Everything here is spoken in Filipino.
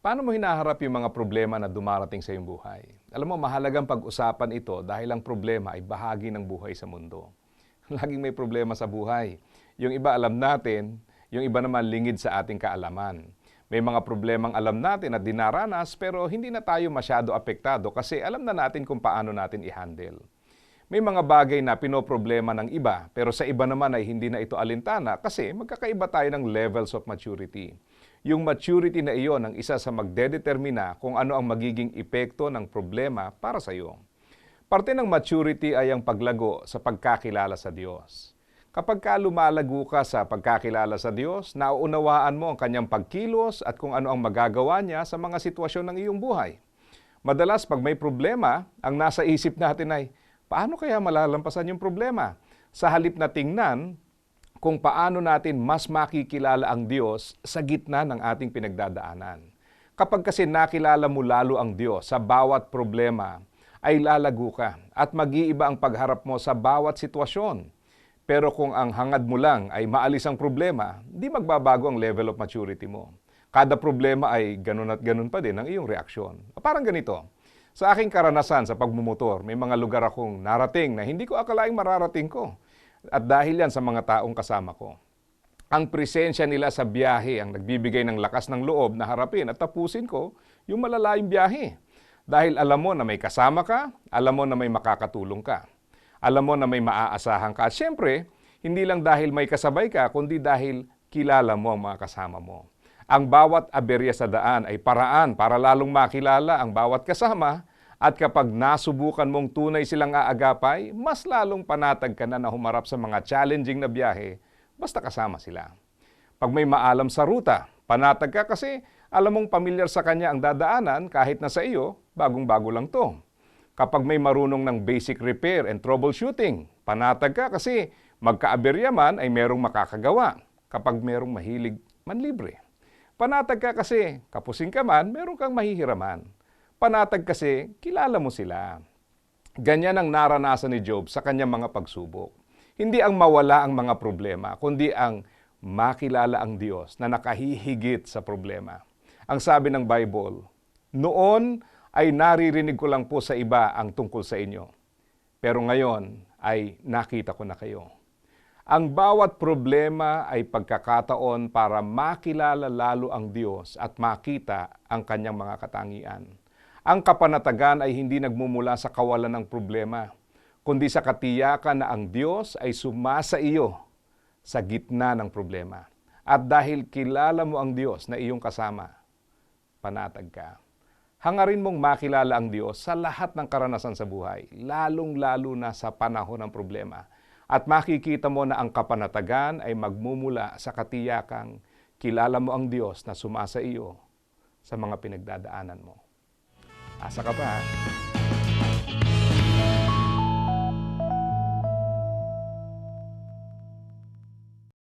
Paano mo hinaharap yung mga problema na dumarating sa iyong buhay? Alam mo, mahalagang pag-usapan ito dahil ang problema ay bahagi ng buhay sa mundo. Laging may problema sa buhay. Yung iba alam natin, yung iba naman lingid sa ating kaalaman. May mga problemang alam natin at dinaranas pero hindi na tayo masyado apektado kasi alam na natin kung paano natin i-handle. May mga bagay na pinoproblema ng iba pero sa iba naman ay hindi na ito alintana kasi magkakaiba tayo ng levels of maturity. Yung maturity na iyon ang isa sa magdedetermina kung ano ang magiging epekto ng problema para sa iyo. Parte ng maturity ay ang paglago sa pagkakilala sa Diyos. Kapag ka lumalago ka sa pagkakilala sa Diyos, nauunawaan mo ang kanyang pagkilos at kung ano ang magagawa niya sa mga sitwasyon ng iyong buhay. Madalas pag may problema, ang nasa isip natin ay, paano kaya malalampasan yung problema? Sa halip na tingnan kung paano natin mas makikilala ang Diyos sa gitna ng ating pinagdadaanan. Kapag kasi nakilala mo lalo ang Diyos sa bawat problema, ay lalago ka at mag-iiba ang pagharap mo sa bawat sitwasyon. Pero kung ang hangad mo lang ay maalis ang problema, di magbabago ang level of maturity mo. Kada problema ay ganun at ganun pa din ang iyong reaksyon. Parang ganito, sa aking karanasan sa pagmumotor, may mga lugar akong narating na hindi ko akalaing mararating ko. At dahil yan sa mga taong kasama ko. Ang presensya nila sa biyahe ang nagbibigay ng lakas ng loob na harapin at tapusin ko yung malalayong biyahe. Dahil alam mo na may kasama ka, alam mo na may makakatulong ka. Alam mo na may maaasahan ka. At syempre, hindi lang dahil may kasabay ka, kundi dahil kilala mo ang mga kasama mo. Ang bawat aberya sa daan ay paraan para lalong makilala ang bawat kasama at kapag nasubukan mong tunay silang aagapay, mas lalong panatag ka na na humarap sa mga challenging na biyahe basta kasama sila. Pag may maalam sa ruta, panatag ka kasi alam mong pamilyar sa kanya ang dadaanan kahit na sa iyo, bagong-bago lang to. Kapag may marunong ng basic repair and troubleshooting, panatag ka kasi magkaaberya man ay merong makakagawa kapag merong mahilig manlibre. Panatag ka kasi kapusing ka man, meron kang mahihiraman. Panatag kasi kilala mo sila. Ganyan ang naranasan ni Job sa kanyang mga pagsubok. Hindi ang mawala ang mga problema, kundi ang makilala ang Diyos na nakahihigit sa problema. Ang sabi ng Bible, noon ay naririnig ko lang po sa iba ang tungkol sa inyo. Pero ngayon ay nakita ko na kayo. Ang bawat problema ay pagkakataon para makilala lalo ang Diyos at makita ang kanyang mga katangian. Ang kapanatagan ay hindi nagmumula sa kawalan ng problema, kundi sa katiyakan na ang Diyos ay sumasa iyo sa gitna ng problema. At dahil kilala mo ang Diyos na iyong kasama, panatag ka hangarin mong makilala ang Diyos sa lahat ng karanasan sa buhay, lalong-lalo na sa panahon ng problema. At makikita mo na ang kapanatagan ay magmumula sa katiyakang kilala mo ang Diyos na sumasa iyo sa mga pinagdadaanan mo. Asa ka pa?